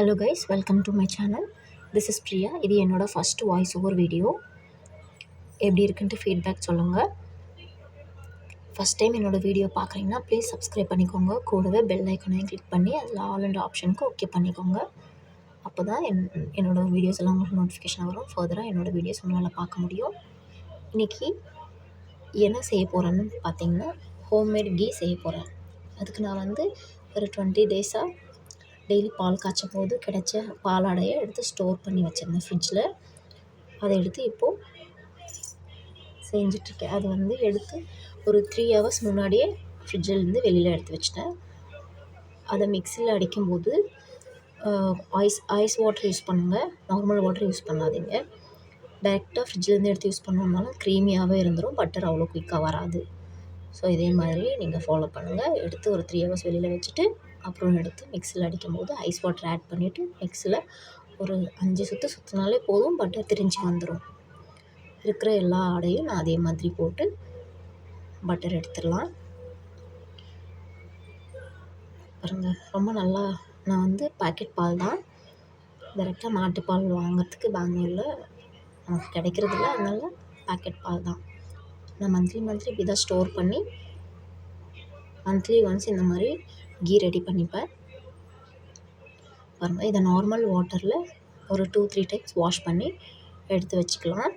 Hello guys welcome to my channel this is Priya இது என்னோட first voice over video எப்படி இருக்குன்ட்டு feedback சொல்லுங்கள் ஃபஸ்ட் டைம் என்னோடய வீடியோ பார்க்குறீங்கன்னா ப்ளீஸ் சப்ஸ்கிரைப் பண்ணிக்கோங்க. கூடவே பெல் ஐக்கனையும் கிளிக் பண்ணி அதில் ஆல் அண்ட் ஆப்ஷனுக்கு ஓகே பண்ணிக்கோங்க. அப்போ தான் என் என்னோடய வீடியோஸ் எல்லாம் உங்களுக்கு நோட்டிஃபிகேஷன் வரும். ஃபர்தராக என்னோடய வீடியோஸ் உங்களால் பார்க்க முடியும். இன்றைக்கி என்ன செய்ய போகிறேன்னு பார்த்தீங்கன்னா ஹோம்மேட் கீ செய்ய போகிறேன் அதுக்கு நான் வந்து ஒரு டுவெண்ட்டி டேஸாக டெய்லி பால் காய்ச்சும் போது கிடைச்ச பாலாடையை எடுத்து ஸ்டோர் பண்ணி வச்சுருந்தேன் ஃப்ரிட்ஜில். அதை எடுத்து இப்போது செஞ்சிட்ருக்கேன். அது வந்து எடுத்து ஒரு த்ரீ ஹவர்ஸ் முன்னாடியே ஃப்ரிட்ஜிலேருந்து வெளியில் எடுத்து வச்சிட்டேன். அதை மிக்சியில் அடிக்கும்போது ஐஸ் ஐஸ் வாட்டர் யூஸ் பண்ணுங்கள் நார்மல் வாட்டர் யூஸ் பண்ணாதீங்க. டைரெக்டாக ஃப்ரிட்ஜிலேருந்து எடுத்து யூஸ் பண்ணோம்னாலும் க்ரீமியாகவே இருந்துடும் பட்டர் அவ்வளோ குயிக்காக வராது. ஸோ இதே மாதிரி நீங்கள் ஃபாலோ பண்ணுங்கள் எடுத்து ஒரு த்ரீ ஹவர்ஸ் வெளியில் வச்சுட்டு அப்புறம் எடுத்து மிக்சியில் அடிக்கும் போது ஐஸ் வாட்டர் ஆட் பண்ணிவிட்டு மிக்சியில் ஒரு அஞ்சு சுற்று சுற்றினாலே போதும் பட்டர் திரிஞ்சு வந்துடும் இருக்கிற எல்லா ஆடையும் நான் அதே மாதிரி போட்டு பட்டர் எடுத்துடலாம். பாருங்கள் ரொம்ப நல்லா நான் வந்து பாக்கெட் பால் தான். டேரெக்டாக மாட்டுப்பால் வாங்கிறதுக்கு பெங்களூரில் நமக்கு கிடைக்கிறதில்ல அதனால் பாக்கெட் பால் தான். நான் மந்த்லி மந்த்லி இப்படி தான் ஸ்டோர் பண்ணி மந்த்லி ஒன்ஸ் இந்த மாதிரி கீ ரெடி பண்ணிப்பேன். பாருங்கள் இதை நார்மல் வாட்டரில் ஒரு டூ த்ரீ டைம்ஸ் வாஷ் பண்ணி எடுத்து வச்சுக்கலாம்.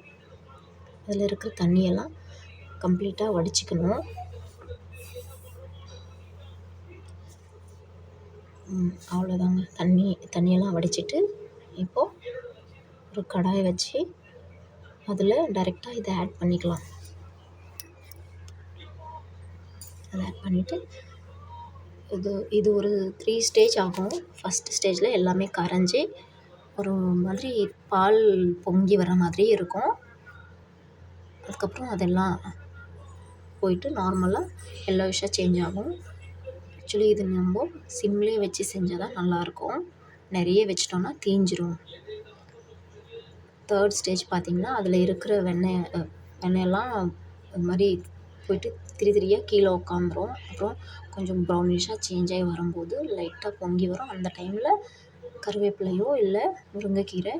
அதில் இருக்கிற தண்ணியெல்லாம் கம்ப்ளீட்டாக வடிச்சிக்கணும். அவ்வளோதாங்க தண்ணி தண்ணியெல்லாம் வடிச்சிட்டு இப்போது ஒரு கடாயை வச்சு அதில் டைரெக்டாக இதை ஆட் பண்ணிக்கலாம். அதை ஆட் பண்ணிவிட்டு இது இது ஒரு த்ரீ ஸ்டேஜ் ஆகும். ஃபஸ்ட்டு ஸ்டேஜில் எல்லாமே கரைஞ்சி ஒரு மாதிரி பால் பொங்கி வர மாதிரி இருக்கும். அதுக்கப்புறம் அதெல்லாம் போயிட்டு நார்மலாக எல்லா விஷயம் சேஞ்ச் ஆகும். ஆக்சுவலி இது நம்ம சிம்லேயே வச்சு செஞ்சால் தான் நல்லாயிருக்கும் நிறைய வச்சிட்டோன்னா தீஞ்சிரும். தேர்ட் ஸ்டேஜ் பார்த்திங்கன்னா அதில் இருக்கிற வெண்ணெய் வெண்ணெயெல்லாம் இது மாதிரி போயிட்டு திரி திரியாக கீழே உட்காந்துரும் அப்புறம் கொஞ்சம் ப்ரௌனிஷாக சேஞ்ச் ஆகி வரும்போது லைட்டாக பொங்கி வரும். அந்த டைமில் கருவேப்பிலையோ இல்லை முருங்கைக்கீரை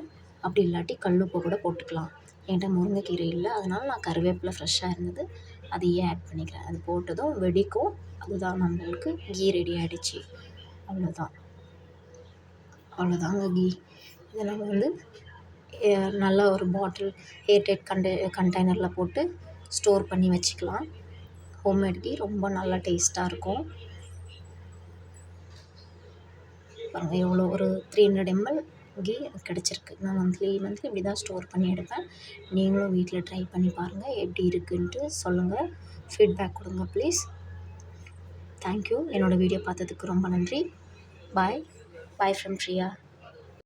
அப்படி இல்லாட்டி கல் கூட போட்டுக்கலாம். என்கிட்ட முருங்கைக்கீரை இல்லை. அதனால் நான் கருவேப்பிலை ஃப்ரெஷ்ஷாக இருந்தது. அதையே ஆட் பண்ணிக்கிறேன். அது போட்டதும் வெடிக்கும். அதுதான் நம்மளுக்கு கீ ரெடி ஆகிடுச்சி அவ்வளோதான் அவ்வளோதாங்க கீ. இதை நம்ம வந்து நல்லா ஒரு பாட்டில் ஏர்டைட் கண்டெ கண்டெய்னரில் போட்டு ஸ்டோர் பண்ணி வச்சுக்கலாம். ஹோம்மேட் டீ ரொம்ப நல்லா டேஸ்ட்டாக இருக்கும். பாருங்கள் எவ்வளோ ஒரு த்ரீ ஹண்ட்ரட் எம்எல் கீ கிடச்சிருக்கு. நான் மந்த்லி மந்த்லி இப்படி தான் ஸ்டோர் பண்ணி எடுப்பேன். நீங்களும் வீட்டில் ட்ரை பண்ணி பாருங்கள் எப்படி இருக்குன்ட்டு சொல்லுங்கள் ஃபீட்பேக் கொடுங்க ப்ளீஸ் தேங்க்யூ என்னோடய வீடியோ பார்த்ததுக்கு ரொம்ப நன்றி. பாய் பாய் ஃப்ரம் ப்ரியா